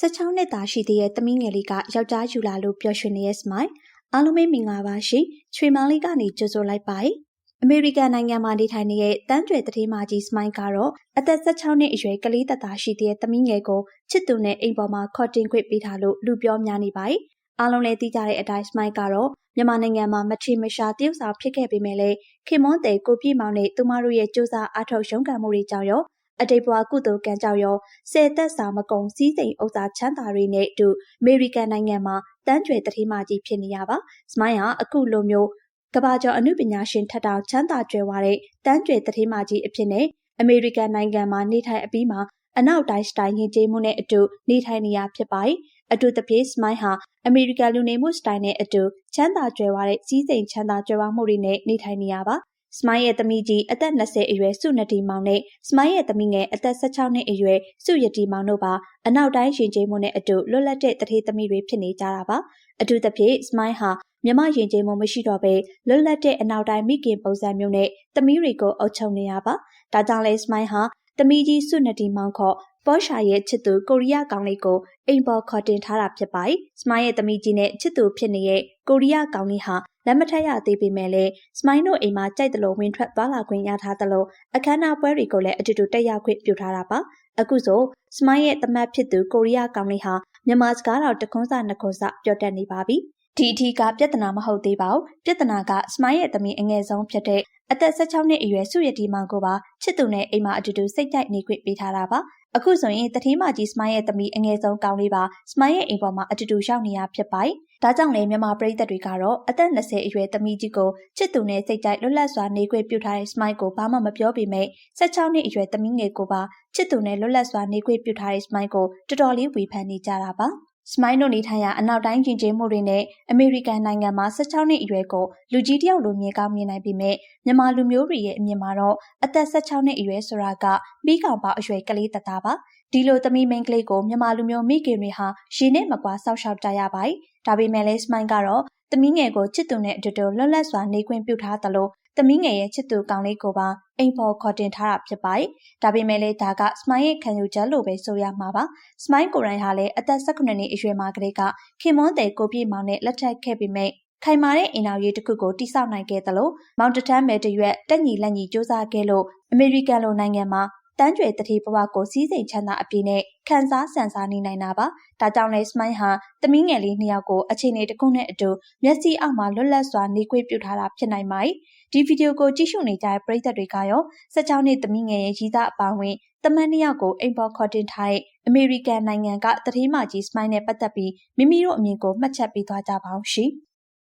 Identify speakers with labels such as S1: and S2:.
S1: 16နှစ်သားရှိသေးတဲ့သမီးငယ်လေးကယောက်ျားယူလာလို့ပျော်ရွှင်နေတဲ့ smile အားလုံးပဲမင်္ဂလာပါရှင်ချွေမောင်လေးကနေကြိုဆိုလိုက်ပါတယ်အမေရိကန်နိုင်ငံမှာနေထိုင်နေတဲ့တန်းကျွယ်တတိမာကြီး smile ကတော့အသက်16နှစ်အရွယ်ကလေးသက်သားရှိသေးတဲ့သမီးငယ်ကိုချစ်သူနဲ့အိမ်ပေါ်မှာခေါ်တင်ခွင့်ပေးထားလို့လူပြောများနေပါတယ်အားလုံးလည်းသိကြတဲ့အတိုင်း smile ကတော့မြန်မာနိုင်ငံမှာမချေမရှာတရုတ်ဆောင်ဖြစ်ခဲ့ပေမဲ့လည်းခင်မွန်းတဲ့ကိုပြည့်မောင်နဲ့သူမတို့ရဲ့စူးစမ်းအားထုတ်ရုန်းကန်မှုတွေကြောင့်ရော အတိတ်ဘဝကုသိုလ်ကံကြောင့်ရောဆယ်သက်စာမကုံစည်းစိမ်ဥစ္စာချမ်းသာတွေနဲ့အတူအမေရိကန်နိုင်ငံမှာတန်းကျွယ်တတိမကြီးဖြစ်နေရပါ။စမိုင်းဟာအခုလိုမျိုးကဘာကျော်အမှုပညာရှင်ထက်တောင်ချမ်းသာကြွယ်ဝတဲ့တန်းကျွယ်တတိမကြီးအဖြစ်နဲ့အမေရိကန်နိုင်ငံမှာနေထိုင်အပြီးမှာအနောက်တိုင်းစတိုင်းယဉ်ကျေးမှုနဲ့အတူနေထိုင်နေရဖြစ်ပါတယ်။အတူတပြေးစမိုင်းဟာအမေရိကန်လူနေမှုစတိုင်နဲ့အတူချမ်းသာကြွယ်ဝတဲ့စည်းစိမ်ချမ်းသာကြွယ်ဝမှုတွေနဲ့နေထိုင်နေရပါ။ စမိုင်းရဲ့သမီးကြီးအသက်20အရွယ်စုနတီမောင်နဲ့စမိုင်းရဲ့သမီးငယ်အသက်16နှစ်အရွယ်စုရတီမောင်တို့ပါအနောက်တိုင်းရင်ကျေးမှုနဲ့အတူလွတ်လပ်တဲ့တထေးသမီးတွေဖြစ်နေကြတာပါအထူးသဖြင့်စမိုင်းဟာမြမရင်ကျေးမှုမရှိတော့ဘဲလွတ်လပ်တဲ့အနောက်တိုင်းမိခင်ပုံစံမျိုးနဲ့သမီးတွေကိုအုပ်ချုပ်နေရပါဒါကြောင့်လဲစမိုင်းဟာသမီးကြီးစုနတီမောင်ခေါ် ပေါ်ရှာရဲ့ချစ်သူကိုရီးယားကောင်လေးကိုအိမ်ပေါ်ခေါ်တင်ထားတာဖြစ်ပါတယ်။စမိုင်းရဲ့သမီးကြီးနဲ့ချစ်သူဖြစ်နေတဲ့ကိုရီးယားကောင်လေးဟာလက်မထက်ရသေးပေမဲ့လည်းစမိုင်းတို့အိမ်မှာကြိုက်တယ်လို့ဝင်ထွက်သွားလာခွင့်ရထားတယ်လို့အခမ်းအနားပွဲတွေကိုလည်းအတူတူတက်ရောက်ခွင့်ပြုထားတာပါ။အခုဆိုစမိုင်းရဲ့တမတ်ဖြစ်သူကိုရီးယားကောင်လေးဟာမြန်မာစကားတော်တခွန်းစနှစ်ခွန်းစပြောတတ်နေပါပြီ။ဒီအထီးကပြဿနာမဟုတ်သေးပါဘူး။ပြဿနာကစမိုင်းရဲ့သမီးအငယ်ဆုံးဖြစ်တဲ့ အသက်16နှစ်အရွယ်စုရတီမောင်ကိုပါချစ်သူနဲ့အိမ်မှာအတူတူစိတ်ကြိုက်နေခွင့်ပေးထားတာပါအခုဆိုရင်တထင်းမကြီးစမိုင်းရဲ့သမီးအငယ်ဆုံးကောင်းလေးပါစမိုင်းရဲ့အိမ်ပေါ်မှာအတူတူရောက်နေရဖြစ်ပါတယ်ဒါကြောင့်လည်းမြန်မာပရိသတ်တွေကတော့အသက်20အရွယ်သမီးကြီးကိုချစ်သူနဲ့စိတ်ကြိုက်လွတ်လပ်စွာနေခွင့်ပြုထားတဲ့စမိုင်းကိုဘာမှမပြောပေမဲ့16နှစ်အရွယ်သမီးငယ်ကိုပါချစ်သူနဲ့လွတ်လပ်စွာနေခွင့်ပြုထားတဲ့စမိုင်းကိုတော်တော်လေးဝေဖန်နေကြတာပါ။ စမိုင်းတို့နေထိုင်ရာအနောက်တိုင်းယဉ်ကျေးမှုတွေနဲ့အမေရိကန်နိုင်ငံမှာ16နှစ်အရွယ်ကိုလူကြီးတယောက်လိုမြင်ကောင်းမြင်နိုင်ပေမဲ့မြန်မာလူမျိုးတွေရဲ့အမြင်မှာတော့အသက်16နှစ်အရွယ်ဆိုတာကမိကောင်ပေါအရွယ်ကလေးတသားပါဒီလိုသမီးမင်းကလေးကိုမြန်မာလူမျိုးမိခင်တွေဟာရေနဲ့မကွာဆောက်ရှောက်ကြရပါတယ်ဒါပေမဲ့လည်းစမိုင်းကတော့သမီးငယ်ကိုချစ်သူနဲ့အတူတူလွတ်လပ်စွာနေခွင့်ပြုထားသလို သမီးငယ်ရဲ့ချစ်သူကောင်လေးကိုပါအိမ်ပေါ်ခေါ်တင်ထားတာဖြစ်ပါတယ်။ဒါပေမဲ့လည်းဒါကစမိုင်းရဲ့ခံယူချက်လို့ပဲဆိုရမှာပါ။စမိုင်းကိုရိုင်းဟာလည်းအသက်18နှစ်အရွယ်မှာကလေးကခင်မွန်းတဲ့ကိုပြည့်မောင်နဲ့လက်ထပ်ခဲ့ပေမဲ့ခိုင်မာတဲ့အင်အောင်ရေးတစ်ခုကိုတိစောက်နိုင်ခဲ့သလိုမောင်တထမ်းမဲတရွက်တက်ညီလက်ညီစူးစမ်းခဲ့လို့အမေရိကန်လိုနိုင်ငံမှာ တန်းကျွယ်တတိဘဝကိုစီးစိမ်ချမ်းသာအပြည့်နဲ့ခံစားဆန်စားနေနိုင်တာပါ။ဒါကြောင့်လဲစမိုင်းဟာသမီးငယ်လေးနှစ်ယောက်ကိုအခြေအနေတစ်ခုနဲ့အတူမျက်စိအောက်မှာလွတ်လပ်စွာနေခွင့်ပြုထားတာဖြစ်နိုင်ပါတယ်။ဒီဗီဒီယိုကိုကြည့်ရှုနေကြတဲ့ပရိသတ်တွေကရော16နှစ်သမီးငယ်ရဲ့ရည်သားအပါဝင်တမန်နှစ်ယောက်ကိုအိမ်ပေါ်ခေါ်တင်ထားတဲ့အမေရိကန်နိုင်ငံကတတိမကြီးစမိုင်းနဲ့ပတ်သက်ပြီးမိမိတို့အမြင်ကိုမှတ်ချက်ပေးသွားကြပါအောင်ရှင်။